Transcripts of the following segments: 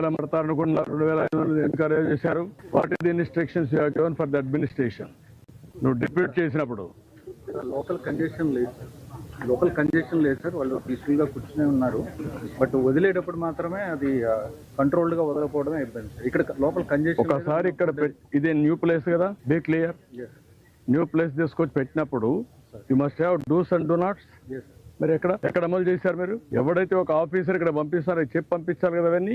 వేల పడతారనుకున్నారు రెండు వేల ఐదు వందలు ఎన్కరేజ్ చేశారు? What is the instructions you given for the administration? నువ్వు డిప్యూట్ చేసినప్పుడు. లోకల్ కంజెషన్ లేదు. లోకల్ కంజెషన్ లేదు సార్. వాళ్ళు పీస్ఫుల్గా కూర్చునే ఉన్నారు. బట్ వదిలేటప్పుడు మాత్రమే అది కంట్రోల్డ్గా వదలకపోవడమే ఇబ్బంది సార్. ఇక్కడ లోకల్ కంజెషన్ ఒకసారి ఇక్కడ ఇదే న్యూ ప్లేస్ కదా? Be clear? న్యూ ప్లేస్ తీసుకొచ్చి పెట్టినప్పుడు you must have dos and do nots. మరి ఎక్కడ? ఎక్కడ అమలు చేశారు మీరు? ఎవడైతే ఒక ఆఫీసర్ ఇక్కడ పంపిస్తారో చెప్పి పంపించారు కదా అవన్నీ?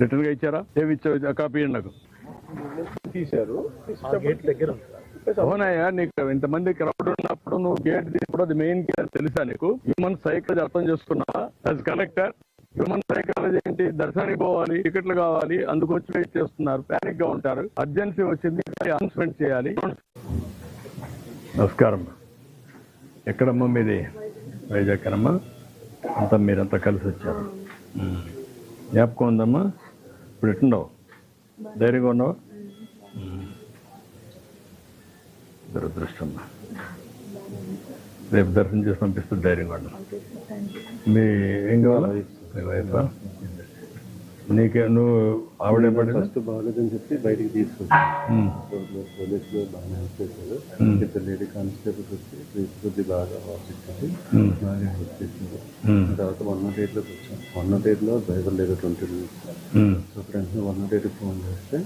రిటర్న్గా ఇచ్చారా? ఏమి ఇచ్చారు? కాపీ నాకు. తీశారు. అవునయ్యా నీకు ఇంతమంది క్రౌడ్ ఉన్నప్పుడు నువ్వు గేట్ తీసుకోవడం అది మెయిన్ గేట్ తెలుసా నీకు? హ్యూమన్ సైకాలజీ అర్థం చేసుకున్నావా? యాజ్ కలెక్టర్ హ్యూమన్ సైకాలజీ ఏంటి? దర్శనానికి పోవాలి టికెట్లు కావాలి అందుకు వచ్చి వెయిట్ చేస్తున్నారు ప్యానిక్గా ఉంటారు. అర్జెన్సీ వచ్చింది అనౌన్స్మెంట్ చేయాలి. నమస్కారం. ఎక్కడమ్మా మీది? వైజాగ్ అమ్మా అంతా మీరంతా కలిసి వచ్చారు. జ్ఞాపకం ఉందమ్మా? ఇప్పుడు ఎట్టుండవు ధైర్యంగా ఉన్నావా? దురదృష్టం రేపు దర్శనం చేసి పంపిస్తే ధైర్యంగా ఉన్నాం. మీ ఏం కావాలా? మీ వైఫ్? నీకే నువ్వు ఆవిడ ఫస్ట్ బాగలేదని చెప్పి బయటికి తీసుకొచ్చాను. పోలీసులు బాగానే హెల్ప్ చేశారు. ఇద్దరు లేడీ కానిస్టేబుల్స్ వచ్చి కొద్ది బాగా ఆఫీస్కి బాగా హెల్ప్ చేశారు. తర్వాత వన్ నాట్ ఎయిట్లోకి వచ్చాం. వన్ నాట్ ఎయిట్లో డ్రైవర్ లేదు twenty minutes. So friends one nought ఎయిట్కి ఫోన్ చేస్తే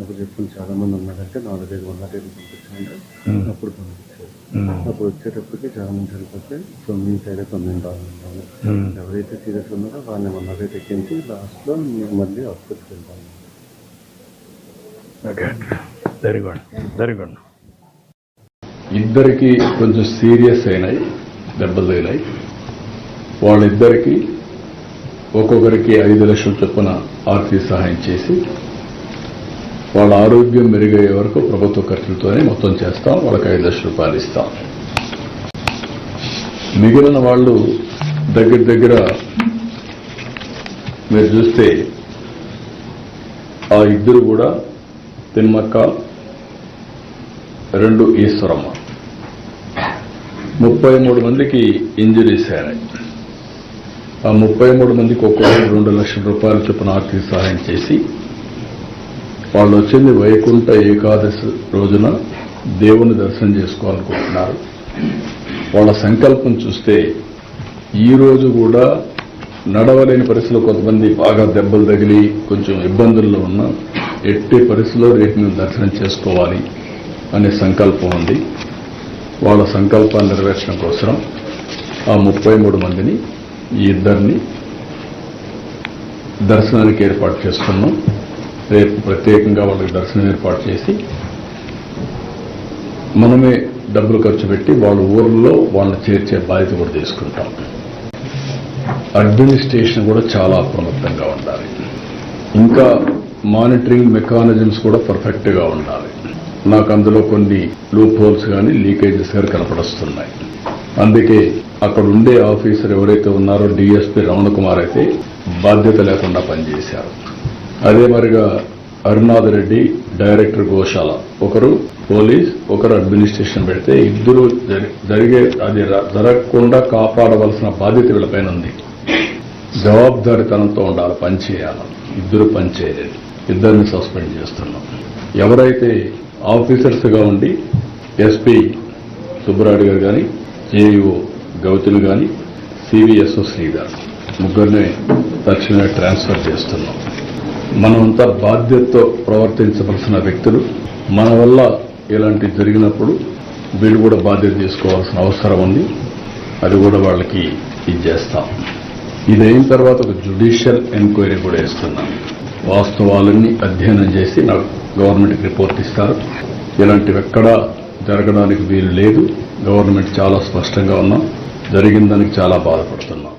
అప్పుడు చెప్పుకుని చాలా మంది ఉన్నారంటే నాలుగైదు వన్ నాట్ ఎయిట్ పంపించండి. అప్పుడు పంపించారు. అప్పుడు వచ్చేటప్పటికి చాలా మంది చనిపోతే సో మీ సైడ్ తొమ్మిది బాగుంటాము ఎవరైతే సీరియస్ ఉన్నారో వాళ్ళని వన్ నాట్ ఎయిట్ ఎక్కించి లాస్ట్లో మళ్ళీ హాస్పిటల్కి వెళ్తాము okay very good very good ఇద్దరికి కొంచెం సీరియస్ అయినాయి దెబ్బలు తగిలాయి వాళ్ళిద్దరికి ఒక్కొక్కరికి ఐదు లక్షల చొప్పున ఆర్థిక సహాయం చేసి వాళ్ళ ఆరోగ్యం మెరుగయ్యే వరకు ప్రభుత్వ ఖర్చులతోనే మొత్తం చేస్తాం వాళ్ళకి ఐదు లక్షల రూపాయలు ఇస్తాం. మిగిలిన వాళ్ళు దగ్గర దగ్గర మీరు చూస్తే ఆ ఇద్దరు కూడా తిమ్మక్క రెండు ఈశ్వరమ్మ. ముప్పై మూడు మందికి ఇంజరీస్ అయినాయి ఆ ముప్పై మూడు మందికి ఒక్కొక్కరు రెండు లక్షల రూపాయల చొప్పున ఆర్థిక సహాయం చేసి వాళ్ళు వచ్చింది వైకుంఠ ఏకాదశి రోజున దేవుని దర్శనం చేసుకోవాలనుకుంటున్నారు. వాళ్ళ సంకల్పం చూస్తే ఈ రోజు కూడా నడవలేని పరిస్థితిలో కొంతమంది బాగా దెబ్బలు తగిలి కొంచెం ఇబ్బందుల్లో ఉన్న ఎట్టి పరిస్థితుల్లో రేపు మేము దర్శనం చేసుకోవాలి అనే సంకల్పం ఉంది. వాళ్ళ సంకల్పాన్ని నెరవేర్చడం కోసం ఆ ముప్పై మూడు మందిని ఈ ఇద్దరిని దర్శనానికి ఏర్పాటు చేసుకున్నాం. రేపు ప్రత్యేకంగా వాళ్ళకి దర్శనం ఏర్పాటు చేసి మనమే డబ్బులు ఖర్చు పెట్టి వాళ్ళ ఊర్లో వాళ్ళని చేర్చే బాధ్యత కూడా తీసుకుంటాం. అడ్మినిస్ట్రేషన్ కూడా చాలా అప్రమత్తంగా ఉండాలి. ఇంకా మానిటరింగ్ మెకానిజమ్స్ కూడా పర్ఫెక్ట్గా ఉండాలి. నాకు అందులో కొన్ని లూప్ హోల్స్ కానీ లీకేజెస్ కానీ కనపడుస్తున్నాయి. అందుకే అక్కడ ఉండే ఆఫీసర్ ఎవరైతే ఉన్నారో డిఎస్పీ రమణ కుమార్ అయితే బాధ్యత లేకుండా పనిచేశారు. అదే మరిగా అరుణాథ్ రెడ్డి డైరెక్టర్ గోశాల. ఒకరు పోలీస్ ఒకరు అడ్మినిస్ట్రేషన్ పెడితే ఇద్దరు జరి- జరిగే అది జరగకుండా కాపాడవలసిన బాధ్యత వీళ్ళపైన ఉంది. జవాబుదారితనంతో ఉండాలి పనిచేయాలి ఇద్దరు పనిచేయలేదు ఇద్దరిని సస్పెండ్ చేస్తున్నాం. ఎవరైతే ఆఫీసర్స్గా ఉండి ఎస్పీ సుబ్బరాయుడు గారు కానీ జేఈఓ గౌతులు కానీ సివిఎస్ఓ శ్రీధర్ ముగ్గురిని తక్షణమే ట్రాన్స్ఫర్ చేస్తున్నాం. మనమంతా బాధ్యతతో ప్రవర్తించవలసిన వ్యక్తులు. మన వల్ల ఇలాంటి జరిగినప్పుడు వీళ్ళు కూడా బాధ్యత తీసుకోవాల్సిన అవసరం ఉంది. అది కూడా వాళ్ళకి ఇది ఇదైన ఇది అయిన తర్వాత ఒక జ్యుడిషియల్ ఎంక్వైరీ కూడా వేస్తున్నాను వాస్తవాలన్నీ అధ్యయనం చేసి నాకు గవర్నమెంట్కి రిపోర్ట్ ఇస్తారు. ఇలాంటివి ఎక్కడా జరగడానికి వీలు లేదు. గవర్నమెంట్ చాలా స్పష్టంగా ఉన్నాం. జరిగిన దానికి చాలా బాధపడుతున్నాం.